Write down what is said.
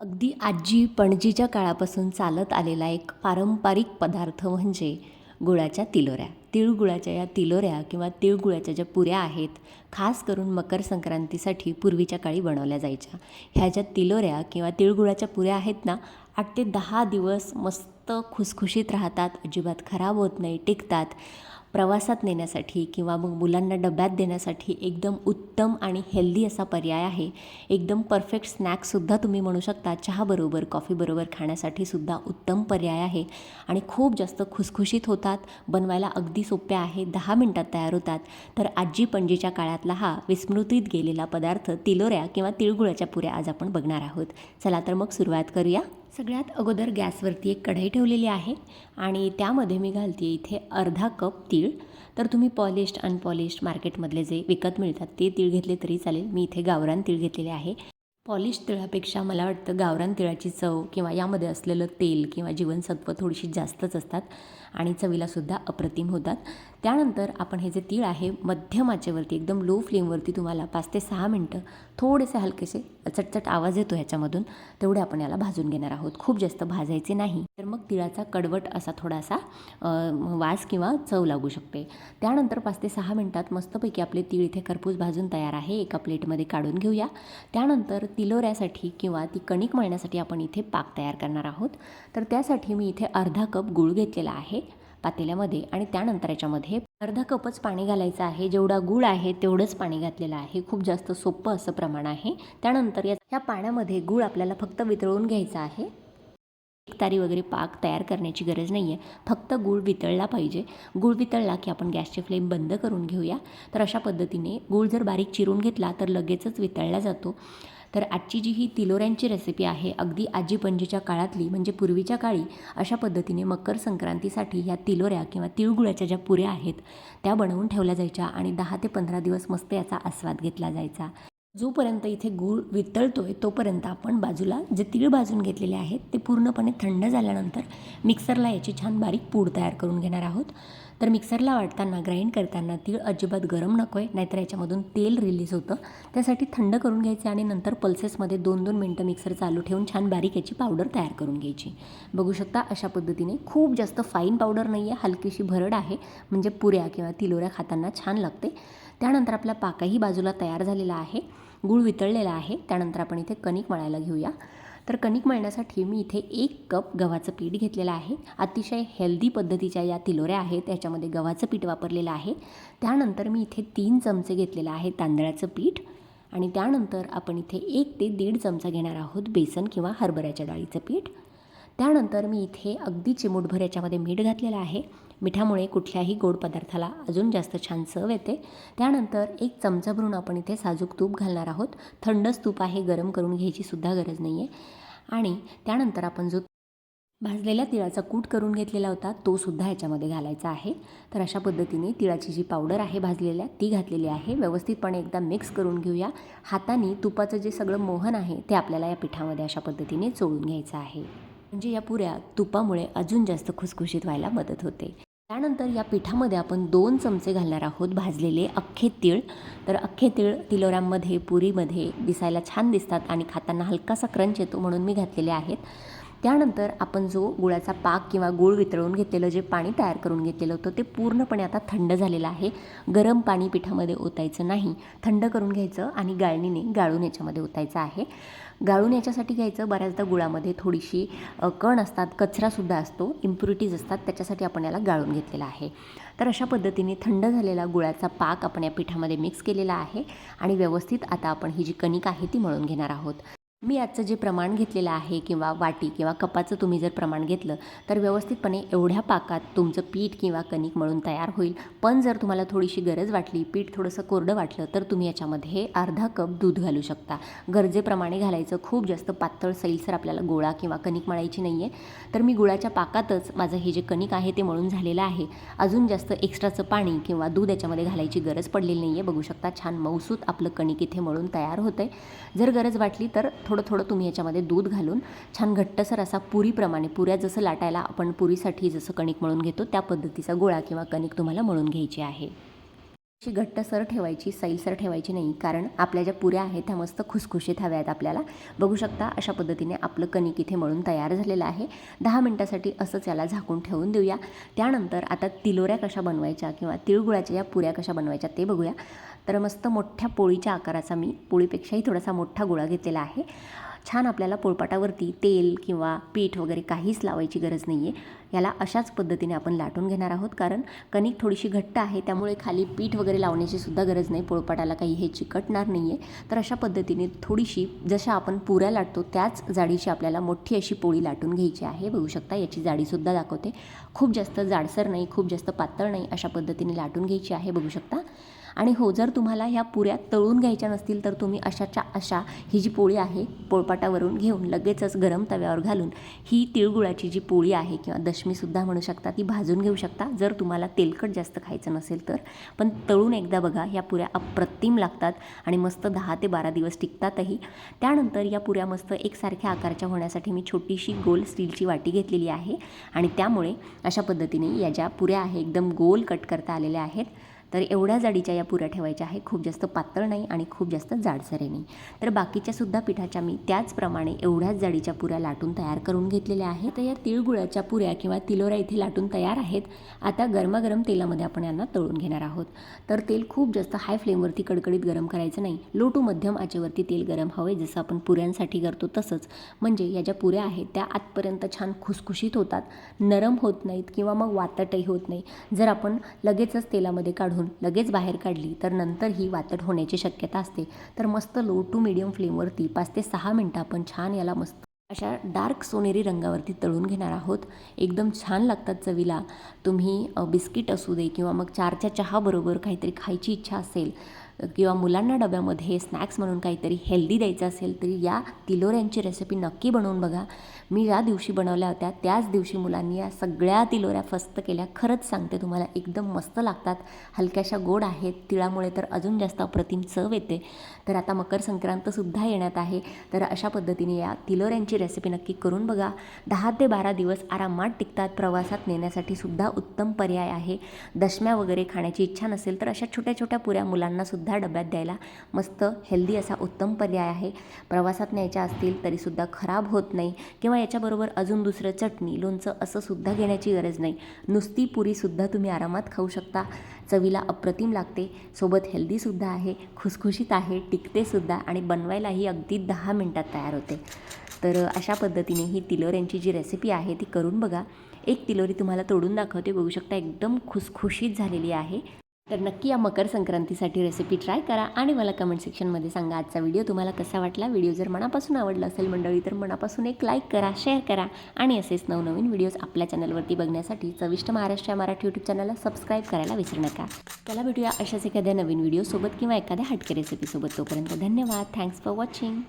अगदी आजी पणजीच्या काळापासून चालत आलेला एक पारंपरिक पदार्थ म्हणजे गुळाच्या तिलोऱ्या. तिळगुळाच्या या तिलोऱ्या किंवा तिळगुळाच्या ज्या पुऱ्या आहेत खास करून मकर संक्रांतीसाठी पूर्वीच्या काळी बनवल्या जायच्या. ह्या ज्या तिलोऱ्या किंवा तिळगुळाच्या पुऱ्या आहेत ना आठ ते दहा दिवस मस्त खुसखुशीत राहतात अजिबात खराब होत नाही टिकतात. प्रवासात नेण्यासाठी किंवा मग मुलांना डब्यात देण्यासाठी एकदम उत्तम आणि हेल्दी असा पर्याय आहे. एकदम परफेक्ट स्नॅक्ससुद्धा तुम्ही म्हणू शकता. चहाबरोबर कॉफीबरोबर खाण्यासाठी सुद्धा उत्तम पर्याय आहे. आणि खूप जास्त खुसखुशीत होतात बनवायला अगदी सोप्या आहे दहा मिनटात तयार होतात. तर आजी पणजीच्या काळातला हा विस्मृतीत गेलेला पदार्थ तिलोऱ्या किंवा तिळगुळाच्या पुऱ्या आज आपण बघणार आहोत. चला तर मग सुरुवात करूया. सगळ्यात अगोदर गॅसवरती एक कढई ठेवलेली आहे आणि त्यामध्ये मी घालते इथे अर्धा कप तीळ. तर तुम्ही पॉलिश्ड अनपॉलिश्ड मार्केटमधले जे विकत मिळतात ते तीळ घेतले तरी चालेल. मी इथे गावरान तीळ घेतलेले आहे. पॉलिश तिळापेक्षा मला वाटतं गावरान तिळाची चव किंवा यामध्ये असलेलं तेल किंवा जीवनसत्व थोडीशी जास्तच असतात आणि चवीलासुद्धा अप्रतिम होतात. त्यानंतर आपण हे जे तीळ आहे मध्यम आचेवरती एकदम लो फ्लेमवरती तुम्हाला पाच ते सहा मिनटं थोडेसे हलकेसे चटचट आवाज येतो ह्याच्यामधून तेवढे आपण याला भाजून घेणार आहोत. खूप जास्त भाजायचे नाही तर मग तिळाचा कडवट असा थोडासा वास किंवा चव लागू शकते. त्यानंतर पाच ते सहा मिनटात मस्तपैकी आपले तीळ इथे खरपूस भाजून तयार आहे. एका प्लेटमध्ये काढून घेऊया. त्यानंतर तिलोऱ्यासाठी किंवा ती कणिक मळण्यासाठी आपण इथे पाक तयार करणार आहोत. तर त्यासाठी मी इथे अर्धा कप गूळ घेतलेला आहे पातेल्यामध्ये आणि त्यानंतर याच्यामध्ये अर्धा कपच पाणी घालायचं आहे. जेवढा गूळ आहे तेवढंच पाणी घातलेलं आहे. खूप जास्त सोपं असं प्रमाण आहे. त्यानंतर या ह्या पाण्यामध्ये गूळ आपल्याला फक्त वितळून घ्यायचा आहे. एक तारी वगैरे पाक तयार करण्याची गरज नाही आहे फक्त गूळ वितळला पाहिजे. गूळ वितळला की आपण गॅसची फ्लेम बंद करून घेऊया. तर अशा पद्धतीने गूळ जर बारीक चिरून घेतला तर लगेचच वितळला जातो. तर आजची जी ही तिलोऱ्यांची रेसिपी आहे अगदी आजी पणजीच्या काळातली म्हणजे पूर्वीच्या काळी अशा पद्धतीने मकर संक्रांतीसाठी ह्या तिलोऱ्या किंवा तिळगुळाच्या ज्या पुऱ्या आहेत त्या बनवून ठेवल्या जायच्या आणि दहा ते पंधरा दिवस मस्त याचा आस्वाद घेतला जायचा. जोपर्यंत इथे गूळ वितळतोय तोपर्यंत आपण बाजूला जे तीळ भाजून घेतलेले आहेत ते पूर्णपणे थंड झाल्यानंतर मिक्सरला याची छान बारीक पूड तयार करून घेणार आहोत. तर मिक्सरला वाटताना ग्राइंड करताना तीळ अजिबात गरम नको आहे नाहीतर याच्यामधून तेल रिलीज होतं. त्यासाठी थंड करून घ्यायचे आणि नंतर पल्सेसमध्ये दोन दोन मिनटं मिक्सर चालू ठेवून छान बारीक याची पावडर तयार करून घ्यायची. बघू शकता अशा पद्धतीने खूप जास्त फाईन पावडर नाही आहे हलकीशी भरड आहे म्हणजे पुऱ्या किंवा तिलोऱ्या खाताना छान लागते. त्यानंतर आपला पाकही बाजूला तयार झालेला आहे. गूळ वितळलेला आहे. त्यानंतर आपण इथे कणिक मळायला घेऊया. तर कणिक मळण्यासाठी मी इथे एक कप गव्हाचं पीठ घेतलेलं आहे. अतिशय हेल्दी पद्धतीच्या या तिलोऱ्या आहेत. याच्यामध्ये गव्हाचं पीठ वापरलेलं आहे. त्यानंतर मी इथे तीन चमचे घेतलेलं आहे तांदळाचं पीठ. आणि त्यानंतर आपण इथे एक ते दीड चमचा घेणार आहोत बेसन किंवा हरभऱ्याच्या डाळीचं पीठ. त्यानंतर मी इथे अगदी चिमूटभर याच्यामध्ये मीठ घातलेलं आहे. मिठामुळे कुठल्याही गोड पदार्थाला अजून जास्त छान चव येते. त्यानंतर एक चमचा भरून आपण इथे साजूक तूप घालणार आहोत. थंडच तूप आहे गरम करून घ्यायची सुद्धा गरज नाही आहे आणि त्यानंतर आपण जो भाजलेल्या तिळाचा कूट करून घेतलेला होता तो सुद्धा घालायचा आहे. तर अशा पद्धतीने तिळाची जी पावडर आहे भाजलेल्या ती घातलेली आहे. व्यवस्थितपणे एकदा मिक्स करून घेऊया. हाताने तुपाचं जे सगळं मोहन आहे ते आपल्याला या पिठामध्ये अशा पद्धतीने चोळून घ्यायचं आहे. म्हणजे या पुऱ्या तुपामुळे अजून जास्त खुसखुशीत व्हायला मदत होते. त्यानंतर या पिठामध्ये आपण दोन चमचे घालणार आहोत भाजलेले अख्खे तीळ. तर अख्खे तीळ तिलोऱ्यांमध्ये पुरीमध्ये दिसायला छान दिसतात आणि खाताना हलकासा क्रंच येतो म्हणून मी घातलेले आहेत. त्यानंतर आपण जो गुळाचा पाक किंवा गूळ वितळवून घेतलेलं जे पाणी तयार करून घेतलेलं होतं ते पूर्णपणे आता थंड झालेलं आहे. गरम पाणी पिठामध्ये ओतायचं नाही. थंड करून घ्यायचं आणि गाळणीने गाळून याच्यामध्ये ओतायचं आहे. गाळून याच्यासाठी घ्यायचं बऱ्याचदा गुळामध्ये थोडीशी कण असतात कचरासुद्धा असतो इम्प्युरिटीज असतात त्याच्यासाठी आपण याला गाळून घेतलेला आहे. तर अशा पद्धतीने थंड झालेला गुळाचा पाक आपण या पिठामध्ये मिक्स केलेला आहे आणि व्यवस्थित आता आपण ही जी कणिक आहे ती मळून घेणार आहोत. मी आजचं जे प्रमाण घेतलेलं आहे किंवा वाटी किंवा कपाचं तुम्ही जर प्रमाण घेतलं तर व्यवस्थितपणे एवढ्या पाकात तुमचं पीठ किंवा कणिक मळून तयार होईल. पण जर तुम्हाला थोडीशी गरज वाटली पीठ थोडंसं कोरडं वाटलं तर तुम्ही याच्यामध्ये अर्धा कप दूध घालू शकता. गरजेप्रमाणे घालायचं खूप जास्त पातळ सैलसर आपल्याला गोळा किंवा कणिक मळायची नाही आहे तर मी गुळाच्या पाकातच माझं हे जे कणिक आहे ते मळून झालेलं आहे. अजून जास्त एक्स्ट्राचं पाणी किंवा दूध याच्यामध्ये घालायची गरज पडलेली नाही आहे बघू शकता छान मौसूत आपलं कणिक इथे मळून तयार होतं आहे जर गरज वाटली तर थोडं थोडं थोडं तुम्ही याच्यामध्ये दूध घालून छान घट्टसर असा पुरीप्रमाणे पुऱ्या जसं लाटायला आपण पुरीसाठी जसं कणिक मळून घेतो त्या पद्धतीचा गोळा किंवा कणिक तुम्हाला मळून घ्यायची आहे. अशी घट्टसर ठेवायची सैलसर ठेवायची नाही. कारण आपल्या ज्या पुऱ्या आहेत त्या मस्त खुसखुशीत हव्या आहेत आपल्याला. बघू शकता अशा पद्धतीने आपलं कणिक इथे मळून तयार झालेलं आहे. दहा मिनटासाठी असंच याला झाकून ठेवून देऊया. त्यानंतर आता तिलोऱ्या कशा बनवायच्या किंवा तिळगुळाच्या या पुऱ्या कशा बनवायच्या ते बघूया. तर मस्त मोठ्या पोळीच्या आकाराचा मी पोळीपेक्षाही थोडासा मोठा गोळा घेतलेला आहे. छान आपल्याला पोळपाटावरती तेल किंवा पीठ वगैरे काहीच लावायची गरज नाही आहे याला अशाच पद्धतीने आपण लाटून घेणार आहोत. कारण कणिक थोडीशी घट्ट आहे त्यामुळे खाली पीठ वगैरे लावण्याची सुद्धा गरज नाही. पोळपाटाला काही हे चिकटणार नाही आहे तर अशा पद्धतीने थोडीशी जशा आपण पुऱ्या लाटतो त्याच जाडीची आपल्याला मोठी अशी पोळी लाटून घ्यायची आहे. बघू शकता याची जाडीसुद्धा दाखवते. खूप जास्त जाडसर नाही खूप जास्त पातळ नाही अशा पद्धतीने लाटून घ्यायची आहे. बघू शकता. आणि हो जर तुम्हाला ह्या पुऱ्या तळून घ्यायच्या नसतील तर तुम्ही अशाच्या अशा ही जी पोळी आहे पोळपाटावरून घेऊन लगेचच गरम तव्यावर घालून ही तिळगुळाची जी पोळी आहे किंवा दशमीसुद्धा म्हणू शकता ती भाजून घेऊ शकता. जर तुम्हाला तेलकट जास्त खायचं नसेल तर. पण तळून एकदा बघा ह्या पुऱ्या अप्रतिम लागतात आणि मस्त दहा ते बारा दिवस टिकतातही. त्यानंतर या पुऱ्या मस्त एकसारख्या आकाराच्या होण्यासाठी मी छोटीशी गोल स्टीलची वाटी घेतलेली आहे आणि त्यामुळे अशा पद्धतीने या ज्या पुऱ्या आहे एकदम गोल कट करता आलेल्या आहेत तर एवढ्या जाडीच्या या पुऱ्या ठेवायच्या आहे खूप जास्त पातळ नाही आणि खूप जास्त जाडसरे नाही. तर बाकीच्या सुद्धा पिठाच्या मी त्याचप्रमाणे एवढ्याच जाडीच्या पुऱ्या लाटून तयार करून घेतलेल्या आहेत. तर या तिळगुळाच्या पुऱ्या किंवा तिलोऱ्या इथे लाटून तयार आहेत. आता गरमागरम तेलामध्ये आपण यांना तळून घेणार आहोत. तर तेल खूप जास्त हाय फ्लेमवरती कडकडीत गरम करायचं नाही. लो टू मध्यम आचेवरती तेल गरम हवे. जसं आपण पुऱ्यांसाठी करतो तसंच. म्हणजे या ज्या पुऱ्या आहेत त्या आतपर्यंत छान खुसखुशीत होतात. नरम होत नाहीत किंवा मग वातटही होत नाही. जर आपण लगेचच तेलामध्ये काढून लगेच बाहेर काढली तर नंतर ही वातट होण्याची शक्यता असते. तर मस्त लो टू मिडियम फ्लेमवरती पाच ते सहा मिनटं आपण छान याला मस्त अशा डार्क सोनेरी रंगावरती तळून घेणार आहोत. एकदम छान लागतात चवीला. तुम्ही बिस्किट असू दे किंवा मग चारच्या चहाबरोबर काहीतरी खायची इच्छा असेल किंवा मुलांना डब्यामध्ये स्नॅक्स म्हणून काहीतरी हेल्दी द्यायचं असेल तरी या तिलोऱ्यांची रेसिपी नक्की बनवून बघा. मी ज्या दिवशी बनवल्या होत्या त्याच दिवशी मुलांनी या सगळ्या तिलोऱ्या फस्त केल्या. खरंच सांगते तुम्हाला एकदम मस्त लागतात. हलक्याशा गोड आहेत तिळामुळे तर अजून जास्त अप्रतिम चव येते. तर आता मकर संक्रांतसुद्धा येण्यात आहे. तर अशा पद्धतीने या तिलोऱ्यांची रेसिपी नक्की करून बघा. दहा ते बारा दिवस आरामात टिकतात. प्रवासात नेण्यासाठी सुद्धा उत्तम पर्याय आहे. दशम्या वगैरे खाण्याची इच्छा नसेल तर अशा छोट्या छोट्या पुऱ्या मुलांना सुद्धा डब्यात द्यायला. मस्त हेल्दी असा उत्तम पर्याय आहे. प्रवासात न्यायच्या असतील तरीसुद्धा खराब होत नाही. किंवा याच्याबरोबर अजून दुसरं चटणी लोणचं असं सुद्धा घेण्याची गरज नाही. नुसती पुरीसुद्धा तुम्ही आरामात खाऊ शकता. चवीला अप्रतिम लागते. सोबत हेल्दीसुद्धा आहे खुसखुशीत आहे टिकतेसुद्धा आणि बनवायलाही अगदी दहा मिनटात तयार होते. तर अशा पद्धतीने ही तिलोऱ्यांची जी रेसिपी आहे ती करून बघा. एक तिलोरी तुम्हाला तोडून दाखवते. बघू शकता एकदम खुसखुशीत झालेली आहे. तर नक्की या मकर संक्रांतीसाठी रेसिपी ट्राय करा आणि मला कमेंट सेक्शनमध्ये सांगा आजचा व्हिडिओ तुम्हाला कसा वाटला? व्हिडिओ जर मनापासून आवडला असेल मंडळी तर मनापासून एक लाईक करा शेअर करा आणि असेच नवनवीन व्हिडिओज आपल्या चॅनलवरती बघण्यासाठी चविष्ट महाराष्ट्र या मराठी यूट्यूब चॅनलला सबस्क्राईब करायला विसरू नका. त्याला भेटूया अशाच एखाद्या नवीन व्हिडिओसोबत किंवा एखाद्या हटके रेसिपीसोबत तोपर्यंत धन्यवाद. Thanks for watching